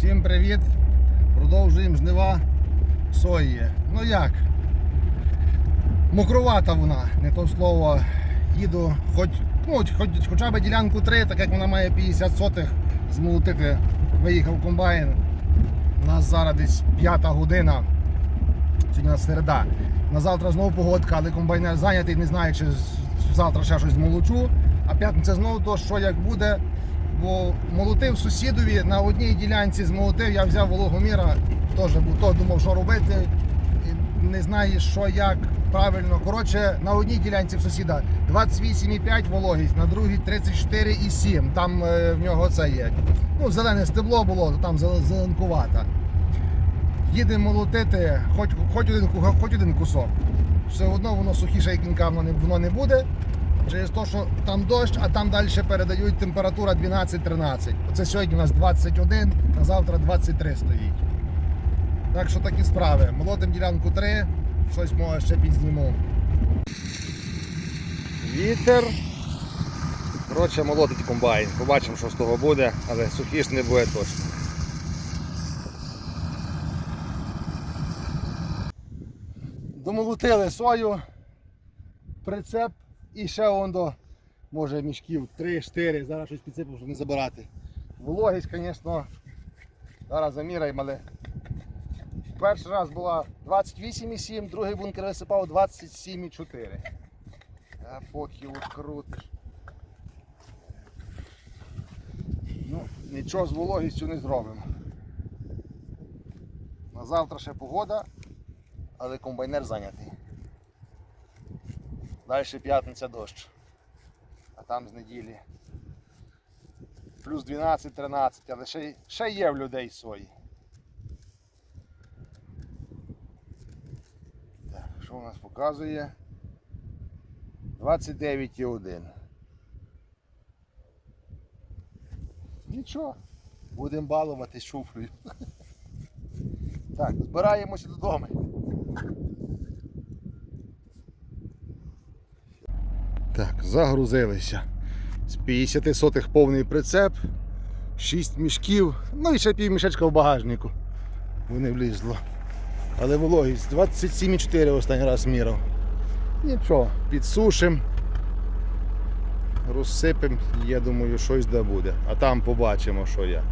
Всім привіт! Продовжуємо жнива сої. Ну як? Мокрувата вона, не то слово. Їду хоч, ну, хоч, хоча б ділянку 3, так як вона має 50 сотих змолотити. Виїхав комбайн. У нас зараз десь п'ята година. Сьогодні середа. На завтра знову погодка, але комбайнер зайнятий, не знає, чи завтра ще щось змолочу. А п'ятниця знову то, що як буде. Бо молотив сусідові на одній ділянці змолотив, я взяв вологоміра, теж був то думав, що робити. Не знає, що як правильно. Коротше, на одній ділянці в сусіда 28,5 вологість, на другій 34,7. Там е, в нього це є. Ну, зелене стебло було, там зеле- зеленкувата. Їдемо молотити хоч, хоч, один, хоч один кусок. Все одно воно сухіше, як кінка, воно не, воно не буде. Через те, що там дощ, а там далі передають температура 12-13. Оце сьогодні у нас 21, на завтра 23 стоїть. Так що такі справи. Молотим ділянку 3, щось може ще підзніму. Вітер. Коротше, молотить комбайн. Побачимо, що з того буде, але сухіш не буде точно. Домолотили сою, прицеп і ще он до, може, мішків 3-4, зараз щось підсипав, щоб не забирати. Вологість, звісно, зараз заміряємо, але перший раз була 28,7, другий бункер висипав 27,4. А поки крутиш. Ну, нічого з вологістю не зробимо. На завтра ще погода, але комбайнер зайнятий. Далі п'ятниця дощ. А там з неділі. Плюс 12-13, але ще, ще є в людей свої. Так, що у нас показує? 29,1. Нічого, будемо балувати шуфлею. Так, збираємося додому. Так, загрузилися. З 50 сотих повний прицеп, 6 мішків, ну і ще пів мішечка в багажнику. Вони влізло. Але вологість 27,4 останній раз міряв. Нічого, підсушим, розсипем, я думаю, щось да буде. А там побачимо, що я.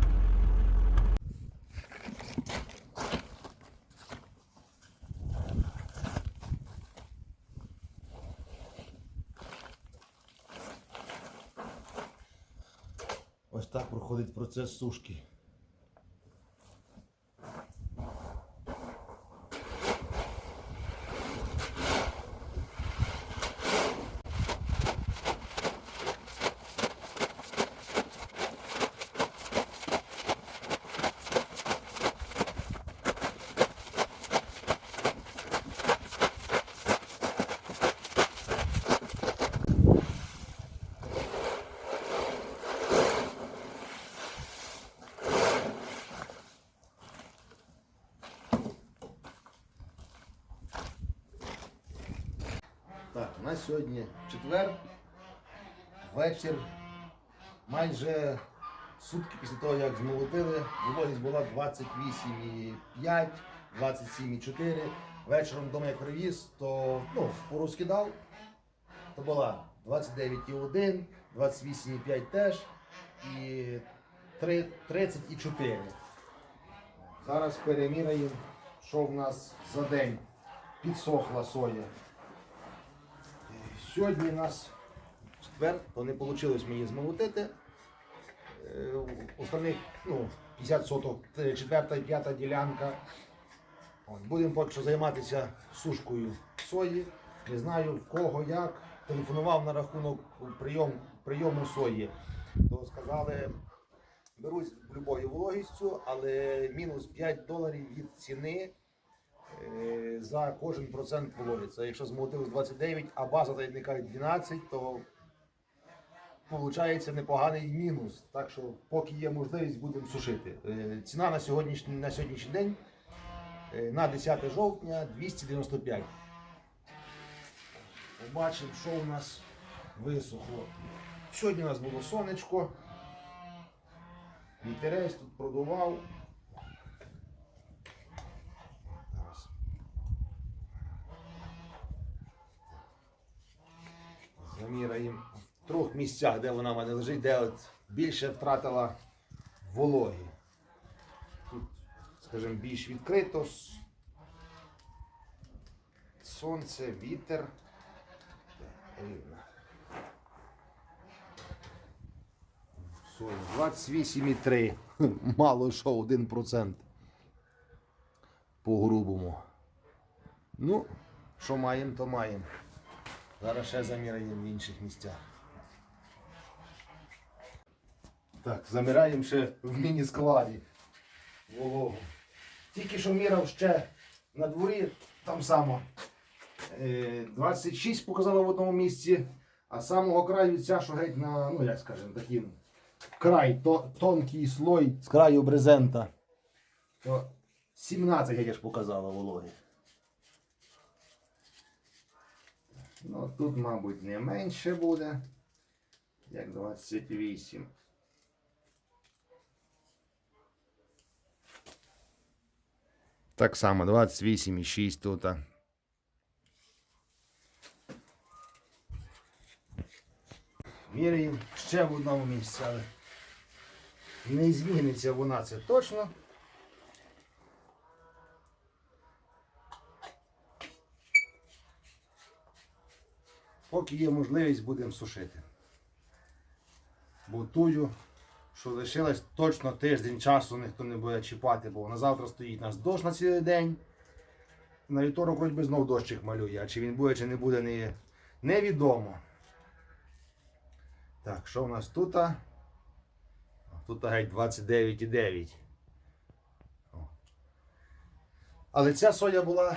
Ось так проходить процес сушки. У нас сьогодні четвер, вечір, майже сутки після того, як змолотили, вологість була 28,5, 27,4. Вечором вдома як привіз, то ну, порозкидав, то була 29,1, 28,5 теж і 3 30,4. Зараз переміряємо, що в нас за день підсохла соя. Сьогодні у нас четвер, то не вийшло мені змолотити. Е, Остальних ну, 50 соток, це четверта і п'ята ділянка. Будемо поки що займатися сушкою сої. Не знаю в кого як. Телефонував на рахунок прийом, прийому сої. То сказали, беруть любою вологістю, але мінус 5 доларів від ціни е, за кожен процент виводиться. Якщо змолотили 29, а база та 12, то виходить непоганий мінус. Так що, поки є можливість, будемо сушити. Е, Ціна на сьогоднішній, на сьогоднішній день е, на 10 жовтня 295. Побачимо, що у нас висохло. Сьогодні у нас було сонечко. Вітерець тут продував. Заміряємо в трьох місцях, де вона в мене лежить, де от більше втратила вологи. Тут, скажімо, більш відкрито. Сонце, вітер. Рівно. Сорок, 28,3. Мало що, 1%. По грубому. Ну, що маємо, то маємо. Зараз ще заміряємо в інших місцях. Так, замираємо ще в міні-складі. Вологу. Тільки що міряв ще на дворі, там само. Е, 26 показало в одному місці, а з самого краю ця, що геть на, ну як скажемо, такий край, то, тонкий слой з краю брезента. То 17 геть аж показало вологи. Ну, тут, мабуть, не менше буде, як 28. Так само, 28,6 тут. Міряємо ще в одному місці, але не зміниться вона, це точно. Поки є можливість, будемо сушити. Бо тую, що лишилось точно тиждень часу, ніхто не буде чіпати, бо на завтра стоїть нас дощ на цілий день. На вівторок вроді би знов дощик малює, а чи він буде, чи не буде, не, невідомо. Так, що в нас тут? Тут геть 29,9. Але ця соя була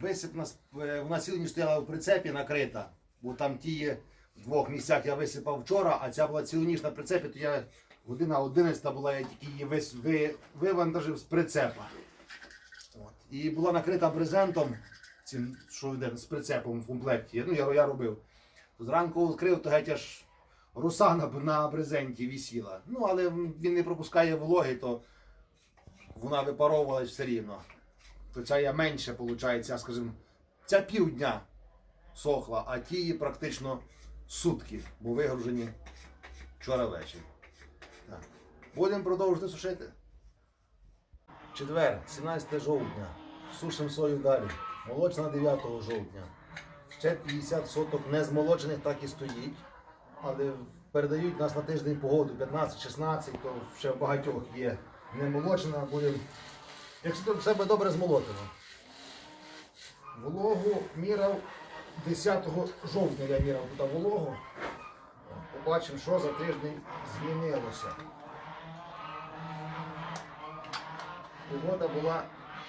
висипна, е, вона ніч стояла в прицепі накрита. Бо там ті є в двох місцях я висипав вчора, а ця була цілу ніч на прицепі, то я година 11 була, я тільки її вис, ви, вивантажив з прицепа. От. І була накрита брезентом, цим, що йде з прицепом в комплекті. Ну, я, я робив. Зранку відкрив, то геть аж руса на, на брезенті висіла. Ну, але він не пропускає вологи, то вона випаровувалась все рівно. То ця я менше, виходить, скажімо, ця півдня сохла, а ті практично сутки, бо вигружені вчора ввечері. Будемо продовжувати сушити. Четвер, 17 жовтня. Сушимо сою далі. Молочна 9 жовтня. Ще 50 соток не змолочених так і стоїть. Але передають нас на тиждень погоду 15-16, то ще в багатьох є немолочена. Будемо, якщо все буде добре змолотено. Вологу міряв 10 жовтня я міряв тут вологу. Побачимо, що за тиждень змінилося. Погода була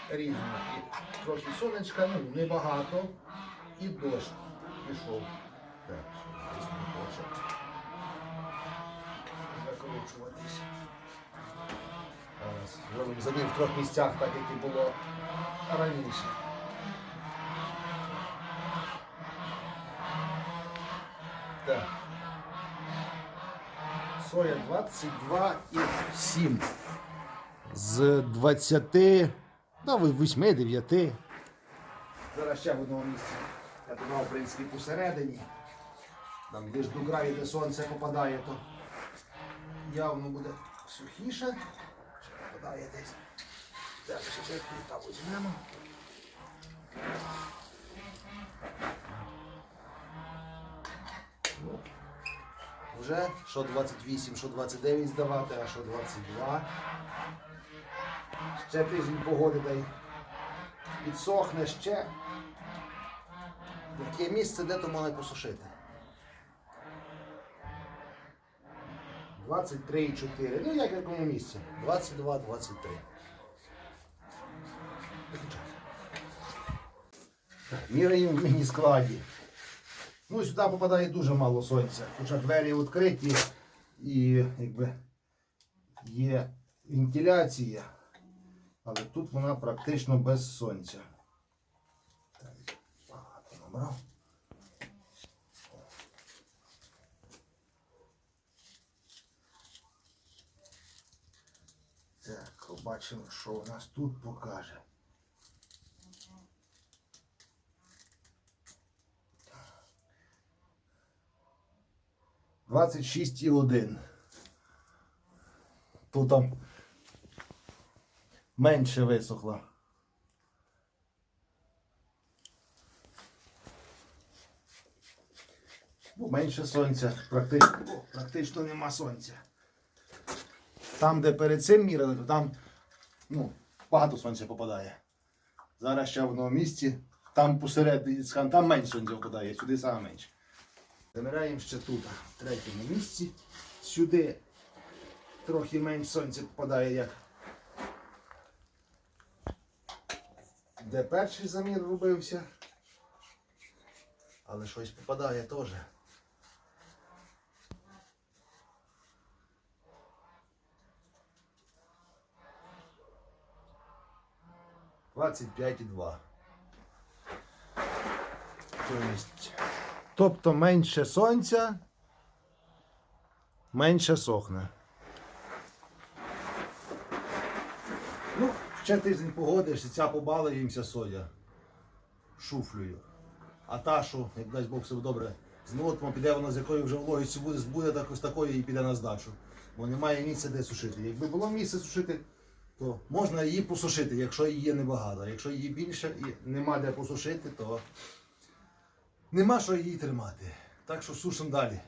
різна. І трохи сонечка, ну небагато, і дощ пішов. Так, щось не хоче закручуватись. Зараз за ним в трьох місцях, так як і було раніше. Так. Соя 22,7 з 20 до 8-9. Зараз ще в одному місці. Я туди, в принципі, посередині. Там де ж до краю, де сонце попадає, то явно буде сухіше. Ще попадає десь. Так, ще тут візьмемо. Вже що 28, що 29 здавати, а що 22. Ще тиждень погоди дай підсохне ще. Таке місце, де то можна посушити. 23,4. Ну як в якому місці? 22, 23. Так, Міряємо в міні-складі. Ну, сюди попадає дуже мало сонця. Хоча двері відкриті і якби є вентиляція, але тут вона практично без сонця. Багато набрав. Так, побачимо, що у нас тут покаже. 26,1. Тут там менше висохло. Ну, менше сонця, практично, практично нема сонця. Там, де перед цим мірили, то там ну, багато сонця попадає. Зараз ще в одному місці, там посередині, там менше сонця попадає, сюди саме менше. Замираємо ще тут, в третьому місці. Сюди трохи менше сонця попадає, як де перший замір робився. Але щось попадає теж. Двадцять п'ять і два. Тобто менше сонця, менше сохне. Ну, ще тиждень погодиш, і ця побалуємося соя. Шуфлею. А та, що, як дасть Бог все добре, змолотимо, піде вона з якою вже вологістю буде, буде так, ось такою і піде на здачу. Бо немає місця де сушити. Якби було місце сушити, то можна її посушити, якщо її небагато. Якщо її більше і нема де посушити, то нема що її тримати. Так що сушимо далі.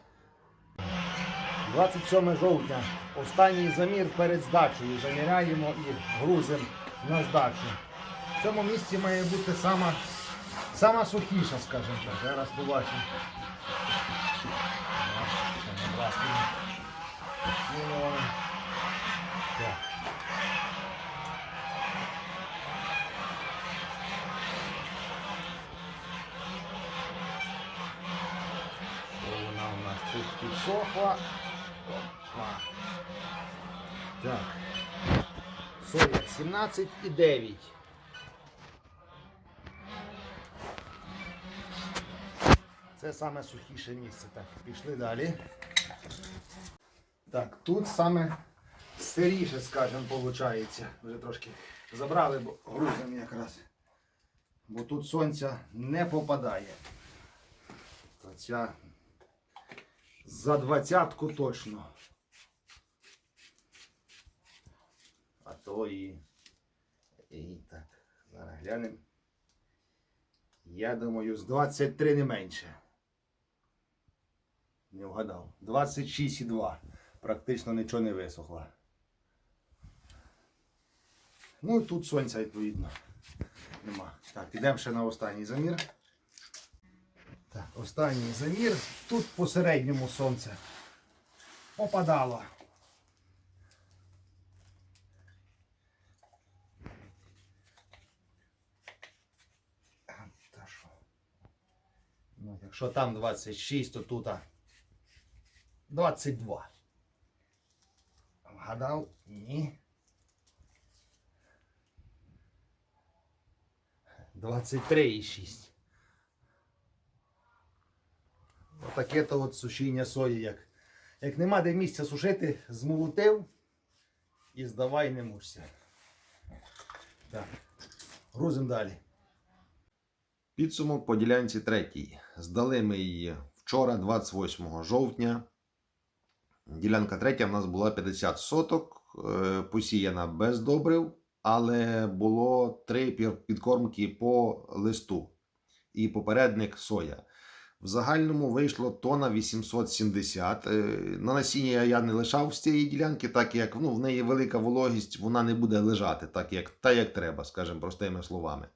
27 жовтня. Останній замір перед здачею. Заміряємо і грузимо на здачу. В цьому місці має бути сама, сама сухіша, скажімо так. Зараз побачимо. Ще тут підсохла. Опа. Так. Соя 17,9. Це саме сухіше місце. Так, пішли далі. Так, тут саме сиріше, скажімо, виходить. Вже трошки забрали, бо грузимо якраз. Бо тут сонця не попадає. Ця за двадцятку точно. А то і. І так. Зараз глянемо. Я думаю, з 23 не менше. Не вгадав. 26,2. Практично нічого не висохло. Ну і тут сонця відповідно. Нема. Так, підемо ще на останній замір. Так, останній замір. Тут посередньому сонце попадало. Ну, якщо там 26, то тут 22. Вгадав? Ні. 23,6. Отаке то от сушіння сої, як, як нема де місця сушити, змолотив і здавай не мушся. Так, грузимо далі. Підсумок по ділянці третій. Здали ми її вчора, 28 жовтня. Ділянка третя в нас була 50 соток, е, посіяна без добрив, але було три підкормки по листу і попередник соя. В загальному вийшло тона 870. Е, На насіння я не лишав з цієї ділянки, так як ну, в неї велика вологість, вона не буде лежати так, як, так, як треба, скажімо простими словами.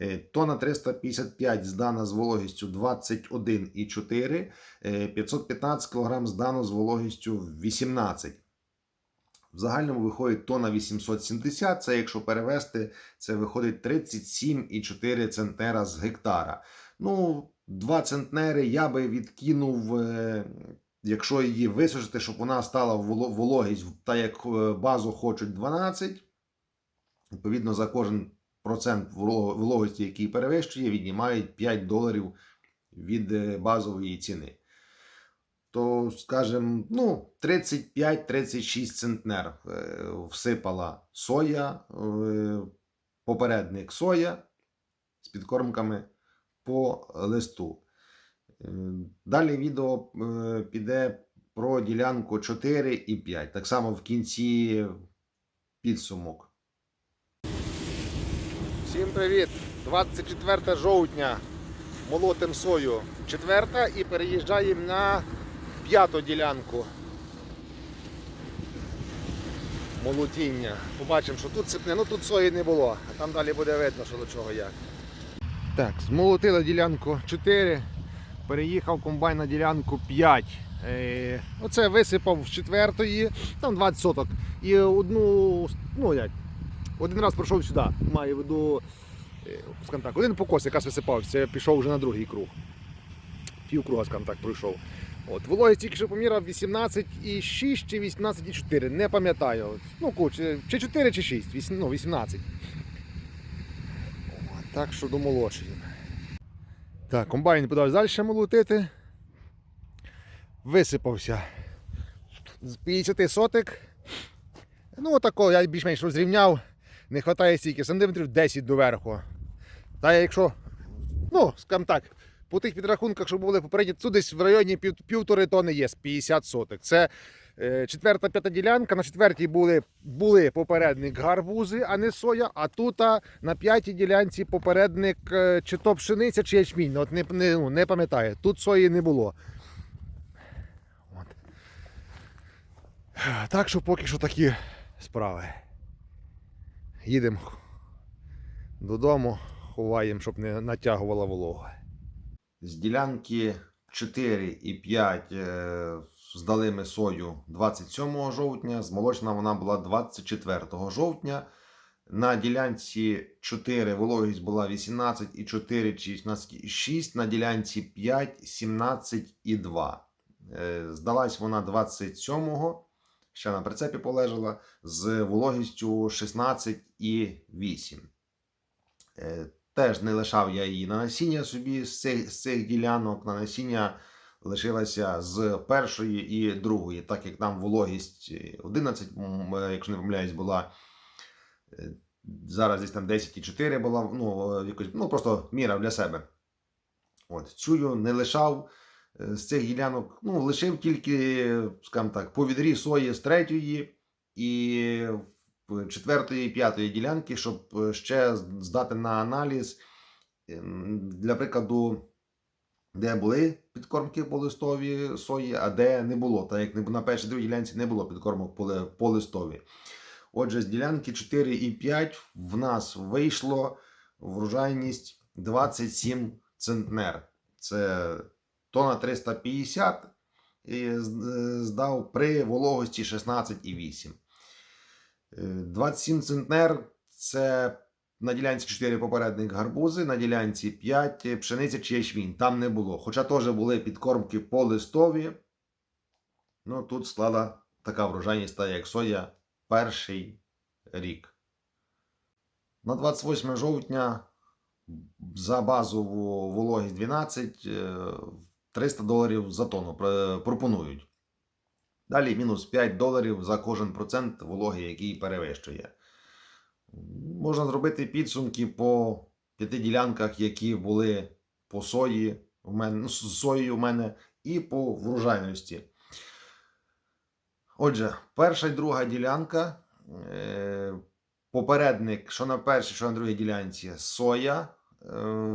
Е, Тона 355 здана з вологістю 21,4, е, 515 кг здано з вологістю 18. В загальному виходить тона 870, це якщо перевести, це виходить 37,4 центнера з гектара. Ну, 2 центнери я би відкинув, е, якщо її висушити, щоб вона стала вологість, так як е, базу хочуть 12. Відповідно, за кожен процент вологості, який перевищує, віднімають 5 доларів від е, базової ціни. То, скажімо, ну, 35-36 центнер всипала соя, попередник соя з підкормками по листу. Е, Далі відео е, піде про ділянку 4 і 5. Так само в кінці підсумок. Всім привіт! 24 жовтня. Молотим сою. Четверта і переїжджаємо на п'яту ділянку. Молотіння. Побачимо, що тут сипне, ну тут сої не було, а там далі буде видно, що до чого як. Так, змолотили ділянку 4, переїхав комбайн на ділянку 5. Е, оце висипав з четвертої, там 20 соток. І одну, ну як, один раз пройшов сюди. Маю в виду, е, так, один покос якраз висипався, пішов вже на другий круг. Пів круга, так, пройшов. От, вологість тільки що поміряв 18,6 чи 18,4, не пам'ятаю. Ну, чи 4, чи 6, вісім- ну, 18. Так що домолочуємо. Так, комбайн подав далі молотити. Висипався з 50 сотик. Ну, отако, я більш-менш розрівняв. Не вистачає стільки, сантиметрів 10 доверху. Та якщо, ну, скажімо так, по тих підрахунках, що були попередні, тут десь в районі пів, півтори тони є з 50 соток. Це четверта п'ята ділянка. На четвертій були, були попередник гарбузи, а не соя. А тут на п'ятій ділянці попередник е, чи то пшениця, чи ячмінь. От не, не, ну, не пам'ятаю. Тут сої не було. От. Так що поки що такі справи. Їдемо додому, ховаємо, щоб не натягувала волога. З ділянки 4 і 5 е, здали ми сою 27 жовтня, змолочена вона була 24 жовтня. На ділянці 4 вологість була 18 і 4 чи 18 і 6, на ділянці 5 17 і 2. Е, Здалась вона 27-го, ще на прицепі полежала, з вологістю 16 і 8. Е, Теж не лишав я її на насіння собі з цих, з цих ділянок. На насіння лишилася з першої і другої, так як там вологість е, 11, е, якщо не помиляюсь, була. е, Зараз десь там 10,4 була, ну, е, якось, ну просто міра для себе. От, цю не лишав е, з цих ділянок, ну, лишив тільки, скажімо так, по сої з третьої і четвертої і п'ятої ділянки, щоб е, ще здати на аналіз. Ем, Для прикладу, де були підкормки по листові сої, а де не було, так як на першій другій ділянці не було підкормок по, листові. Отже, з ділянки 4 і 5 в нас вийшло врожайність 27 центнер. Це тона 350 і здав при вологості 16,8. Е, 27 центнер це на ділянці 4 попередник гарбузи, на ділянці 5 пшениця чи ячмінь. Там не було. Хоча теж були підкормки по листові. Ну тут склала така врожайність, як соя перший рік. На 28 жовтня за базову вологість 12 е, 300 доларів за тонну пропонують. Далі мінус 5 доларів за кожен процент вологи, який перевищує. Можна зробити підсумки по п'яти ділянках, які були по сої у мене, ну, соєю у мене, і по врожайності. Отже, перша і друга ділянка. Е, попередник, що на першій, що на другій ділянці соя, е,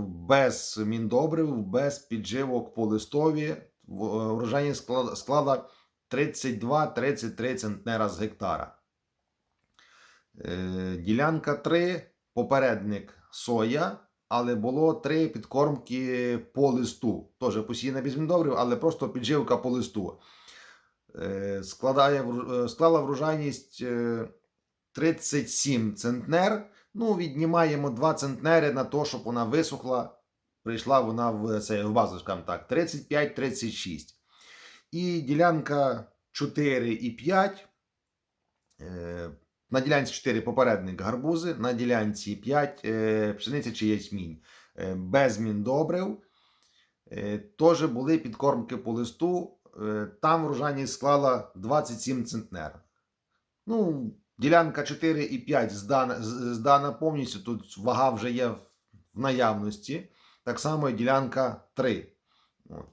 без міндобрив, без підживок по листові. В- е, Врожайність склада, склада 32-33 центнера з гектара. Е, Ділянка 3, попередник соя, але було 3 підкормки по листу. Теж посіяна без міндобрив, але просто підживка по листу. Е, Складає, е, склала врожайність е, 37 центнер. Ну, віднімаємо 2 центнери на те, щоб вона висохла. Прийшла вона в, це, в базу, скажімо так, 35-36. І ділянка 4 і 5. На ділянці 4 попередник гарбузи, на ділянці 5 е, пшениця чи ячмінь. Е, без міндобрив. Е, Теж були підкормки по листу. Там врожайність склала 27 центнер. Ну, ділянка 4 і 5 здана, здана повністю. Тут вага вже є в наявності. Так само і ділянка 3. От.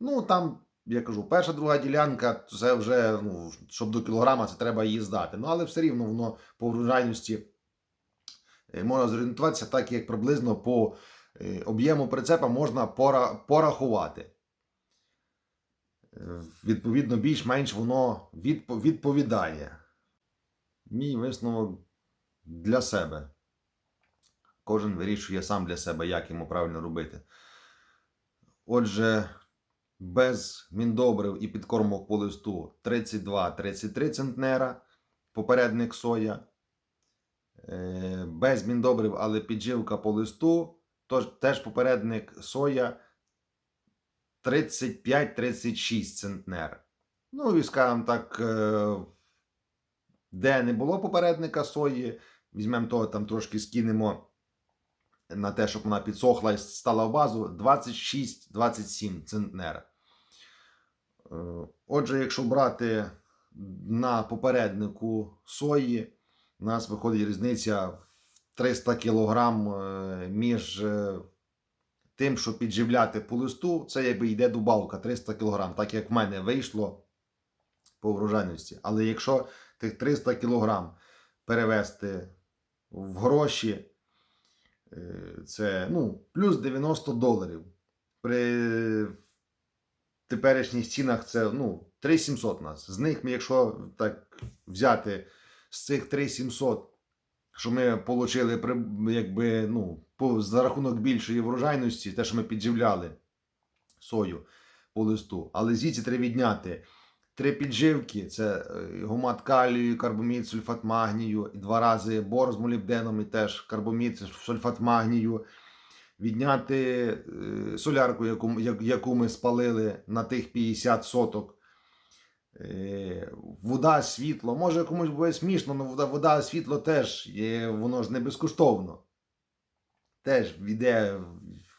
Ну, там я кажу, перша друга ділянка, це вже, ну, щоб до кілограма, це треба її здати. Ну, але все рівно воно по врожайності е, можна зорієнтуватися так, як приблизно по е, об'єму прицепа можна порахувати. Е, Відповідно, більш-менш воно відповідає. Мій висновок для себе. Кожен вирішує сам для себе, як йому правильно робити. Отже, без міндобрив і підкормок по листу 32-33 центнера, попередник соя. Е, Без міндобрив, але підживка по листу, теж попередник соя 35-36 центнер. Ну і скажімо так, е, де не було попередника сої, візьмемо того, там трошки скинемо на те, щоб вона підсохла і стала в базу 26-27 центнер. Е, Отже, якщо брати на попереднику сої, у нас виходить різниця в 300 кг між е, тим, що підживляти по листу, це якби йде добавка 300 кг, так як в мене вийшло по врожайності. Але якщо тих 300 кг перевести в гроші, е, це ну, плюс 90 доларів. При теперішніх цінах це ну, 3700 нас. З них, якщо так взяти з цих 3700, що ми отримали якби, ну, за рахунок більшої врожайності, те, що ми підживляли сою по листу, але звідси треба відняти три підживки: це е, гумат калію, карбомід, сульфат магнію, і два рази бор з молібденом і теж карбомід, сульфат магнію. Відняти е, солярку, яку, яку ми спалили на тих 50 соток. Е, Вода, світло. Може комусь буде смішно, але вода, вода світло теж є, воно ж не безкоштовно. Теж йде,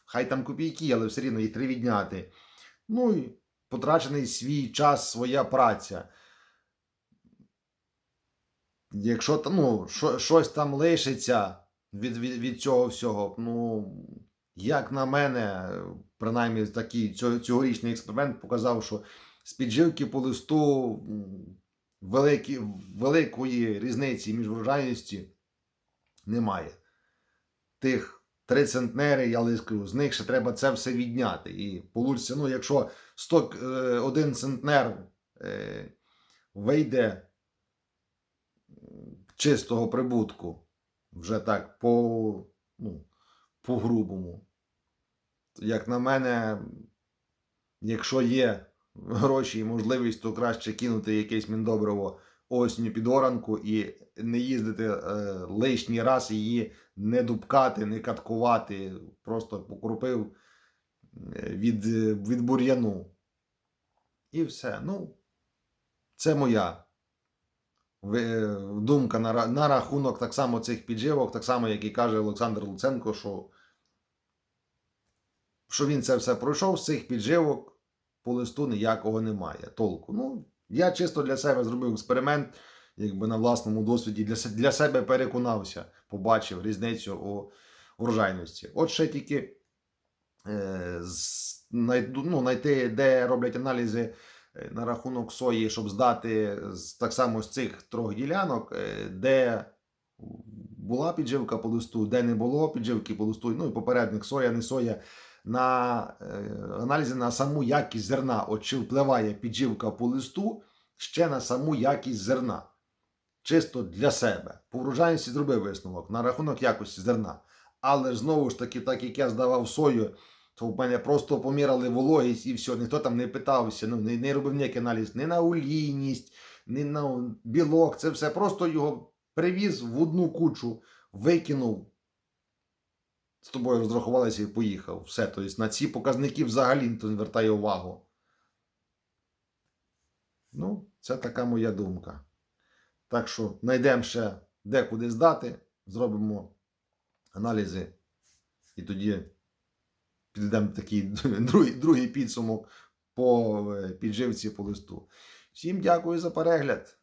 хай там копійки, але все рівно їх треба відняти. Ну і потрачений свій час, своя праця. Якщо ну, що, щось там лишиться від, від, від цього всього, ну, як на мене, принаймні такий цьогорічний експеримент показав, що з підживки по листу великі, великої різниці між врожайності немає. Тих 3 центнери, я лише кажу, з них ще треба це все відняти. І получиться, ну, якщо 100, е, центнер е, вийде чистого прибутку, вже так по, ну, по грубому. Як на мене, якщо є гроші і можливість, то краще кинути якесь міндобриво осінню під оранку і не їздити е, лишній раз її не дубкати, не каткувати, просто покропив е, від, е, від бур'яну. І все. Ну, це моя е, думка на, на рахунок так само цих підживок, так само, як і каже Олександр Луценко, що, що він це все пройшов з цих підживок по листу ніякого немає толку. Ну, я чисто для себе зробив експеримент, якби на власному досвіді для, для себе переконався, побачив різницю у врожайності. От ще тільки ну, знайти, де роблять аналізи е, на рахунок сої, щоб здати так само з цих трьох ділянок, е, де була підживка по листу, де не було підживки по листу, ну і попередник соя, не соя. На е, аналізи на саму якість зерна, от чи впливає підживка по листу ще на саму якість зерна. Чисто для себе. По врожайності зробив висновок на рахунок якості зерна. Але ж знову ж таки, так як я здавав сою, то в мене просто поміряли вологість і все, ніхто там не питався, ну, не, не робив ніякий аналіз ні на олійність, ні на білок. Це все просто його привіз в одну кучу, викинув. З тобою розрахувалися і поїхав. Все. Тобто на ці показники взагалі не звертає увагу. Ну, це така моя думка. Так що знайдемо ще декуди здати, зробимо аналізи і тоді підемо такий другий, другий підсумок по е, підживці по листу. Всім дякую за перегляд.